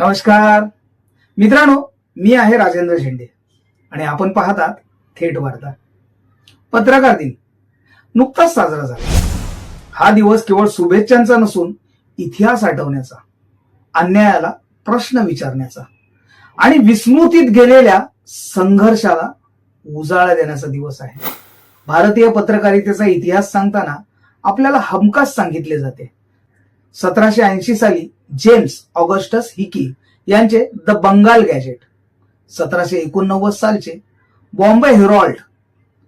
नमस्कार. मित्रांनो मी आहे राजेंद्र झेंडे आणि आपण पाहतात थेट वार्ता. पत्रकार दिन. नुकताच साजरा झाला. हा दिवस केवळ शुभेच्छांचा नसून इतिहास आठवण्याचा अन्यायाला प्रश्न विचारण्याचा आणि विस्मृतीत गेलेल्या संघर्षाला उजाळा देण्याचा दिवस आहे. भारतीय पत्रकारितेचा इतिहास सांगताना आपल्याला हमखास सांगितले जाते. सतराशे ऐंशी साली जेम्स ऑगस्टस हिकी यांचे द बंगाल गॅजेट सतराशे एकोणनव्वद सालचे बॉम्बे हेरॉल्ड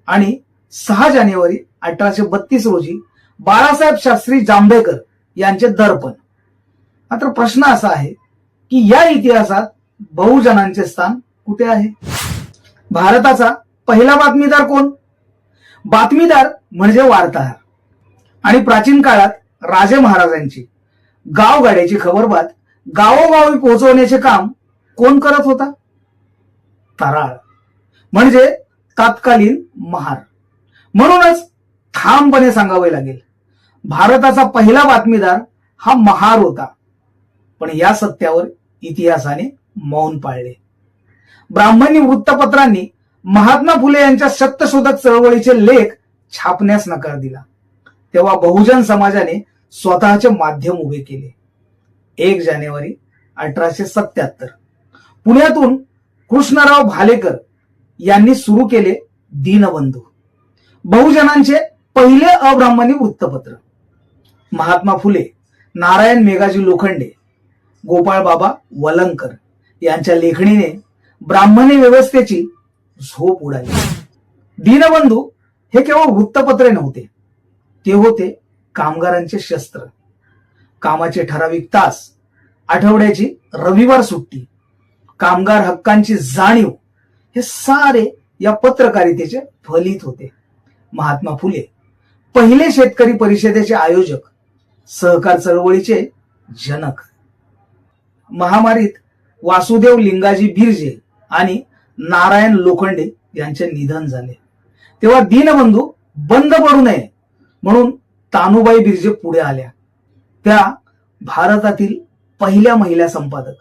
आणि सहा जानेवारी अठराशे बत्तीस रोजी बाळासाहेब शास्त्री जांभेकर यांचे दर्पण. मात्र प्रश्न असा आहे की या इतिहासात बहुजनांचे स्थान कुठे आहे? भारताचा पहिला बातमीदार कोण? बातमीदार म्हणजे वार्ताहर आणि प्राचीन काळात राजे महाराजांची. गावगाड्याची खबरबात गावोगावी पोहोचवण्याचे काम कोण करत होता? तराळ. म्हणजे तत्कालीन महार. म्हणूनच ठामपणे सांगावे लागेल भारताचा पहिला बातमीदार हा महार होता. पण या सत्यावर इतिहासाने मौन पाळले. ब्राह्मणी वृत्तपत्रांनी महात्मा फुले यांच्या सत्यशोधक चळवळीचे लेख छापण्यास नकार दिला. तेव्हा बहुजन समाजाने स्वतःचे माध्यम उभे केले. एक जानेवारी अठराशे सत्याहत्तर. पुण्यातून कृष्णराव भालेकर यांनी सुरू केले दीनबंधू. बहुजनांचे पहिले अब्राह्मणी वृत्तपत्र. महात्मा फुले नारायण मेघाजी लोखंडे गोपाळ बाबा वलंकर यांच्या लेखणीने ब्राह्मणी व्यवस्थेची झोप उडाली. दीनबंधू हे केवळ वृत्तपत्रे नव्हते ते होते कामगारांचे शस्त्र कामाचे ठराविक तास आठवड्याची रविवार सुट्टी कामगार हक्कांची जाणीव हे सारे या पत्रकारितेचे फलित होते. महात्मा फुले पहिले शेतकरी परिषदेचे आयोजक सहकार चळवळीचे जनक. महामारीत वासुदेव लिंगाजी बिरजे आणि नारायण लोखंडे यांचे निधन झाले. तेव्हा दीनबंधू बंद पडू नये म्हणून तानुबाई बिर्जे पुढे आल्या. त्या भारतातील पहिल्या महिला संपादक.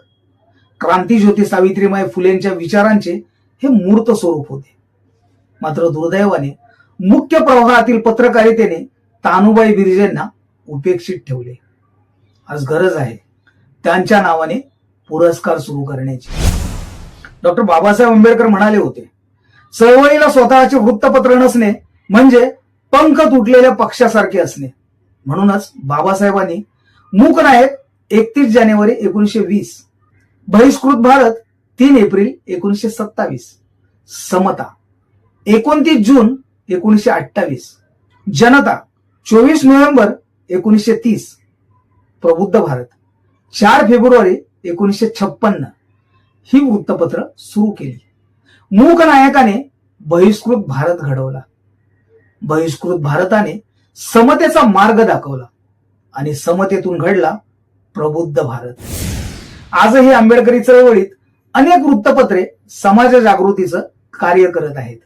क्रांतीज्योती सावित्रीमाई फुलेंच्या विचारांचे हे मूर्त स्वरूप होते. मात्र दुर्दैवाने मुख्य प्रवाहातील पत्रकारितेने तानुबाई बिर्जेंना उपेक्षित ठेवले. आज गरज आहे त्यांच्या नावाने पुरस्कार सुरू करण्याची. डॉक्टर बाबासाहेब आंबेडकर म्हणाले होते चळवळीला स्वतःचे वृत्तपत्र नसणे म्हणजे पंख तुटलेल्या पक्षासारखे असणे. म्हणूनच बाबासाहेबांनी मूक नायक एकतीस जानेवारी एकोणीशे वीस बहिष्कृत भारत तीन एप्रिल एकोणीशे सत्तावीस समता एकोणतीस जून एकोणीशे अठ्ठावीस जनता चोवीस नोव्हेंबर एकोणीसशे तीस प्रबुद्ध भारत चार फेब्रुवारी एकोणीशे छप्पन्न ही वृत्तपत्र सुरू केली. मूक नायकाने बहिष्कृत भारत घडवला. बहिष्कृत भारताने समतेचा मार्ग दाखवला आणि समतेतून घडला प्रबुद्ध भारत. आजही आंबेडकरी चळवळीत अनेक वृत्तपत्रे समाज जागृतीचं कार्य करत आहेत.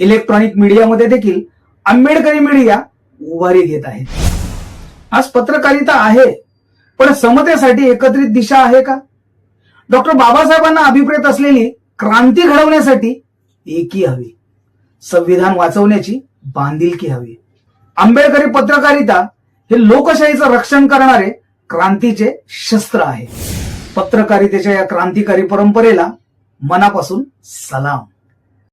इलेक्ट्रॉनिक मीडियामध्ये देखील आंबेडकरी मीडिया उभारी घेत आहे. आज पत्रकारिता आहे पण समतेसाठी एकत्रित दिशा आहे का? डॉक्टर बाबासाहेबांना अभिप्रेत असलेली क्रांती घडवण्यासाठी एकी हवी. संविधान वाचवण्याची बांधिलकी हवी. आंबेडकरी पत्रकारिता हे लोकशाहीचं रक्षण करणारे क्रांतीचे शस्त्र आहे. पत्रकारितेच्या या क्रांतिकारी परंपरेला मनापासून सलाम.